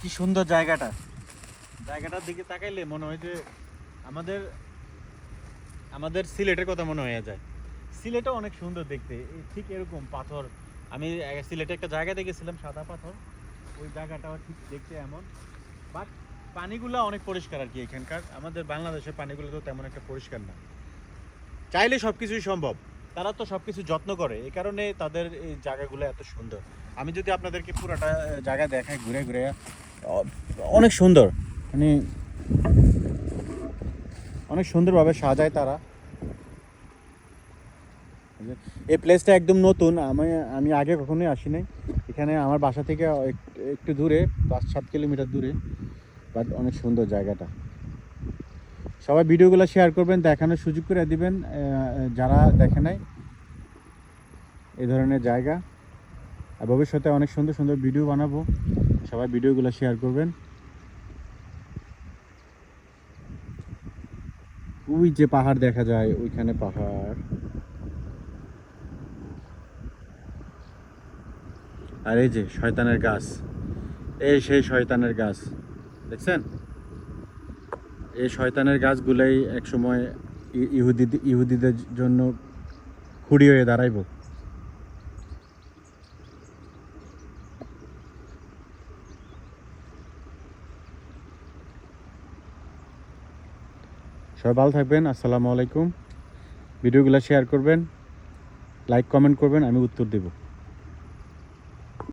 কি সুন্দর জায়গাটা। জায়গাটার দিকে তাকাইলে মনে হয় যে আমাদের আমাদের সিলেটের কথা মনে হয়ে যায়। সিলেটও অনেক সুন্দর দেখতে। ঠিক এরকম পাথর। আমি সিলেটে একটা জায়গা দেখেছিলাম, সাদা পাথর। ওই জায়গাটাও ঠিক দেখতে এমন। বাট পানিগুলো অনেক পরিষ্কার আর কি এখানকার। আমাদের বাংলাদেশের পানিগুলো তো তেমন একটা পরিষ্কার না। চাইলে সব কিছুই সম্ভব। তারা তো সব কিছু যত্ন করে। এই কারণে তাদের এই জায়গাগুলো এত সুন্দর। আমি যদি আপনাদেরকে পুরোটা জায়গা দেখাই ঘুরে ঘুরে অনেক সুন্দর। মানে অনেক সুন্দরভাবে সাজায় তারা। এই প্লেসটা একদম নতুন। আমি আমি আগে কখনোই আসি নাই এখানে আমার বাসা থেকে একটু দূরে, পাঁচ, সাত কিলোমিটার দূরে। বাট অনেক সুন্দর জায়গাটা। সবাই ভিডিওগুলো শেয়ার করবেন, দেখানোর সুযোগ করে দিবেন। যারা দেখে নাই, এই ধরনের জায়গা। আর ভবিষ্যতে অনেক সুন্দর সুন্দর ভিডিও বানাবো। সবাই ভিডিওগুলো শেয়ার করবেন। ওই যে পাহাড় দেখা যায়, ওইখানে পাহাড়। আর এই যে শয়তানের গাছ। এই সেই শয়তানের গাছ। দেখছেন? এই শয়তানের গাছগুলোই একসময় ইহুদি ইহুদিদের জন্য খুঁড়ি হয়ে দাঁড়াইব। সবাই ভালো থাকবেন আসসালামু আলাইকুম। ভিডিওগুলো শেয়ার করবেন লাইক কমেন্ট করবেন আমি উত্তর দেবো।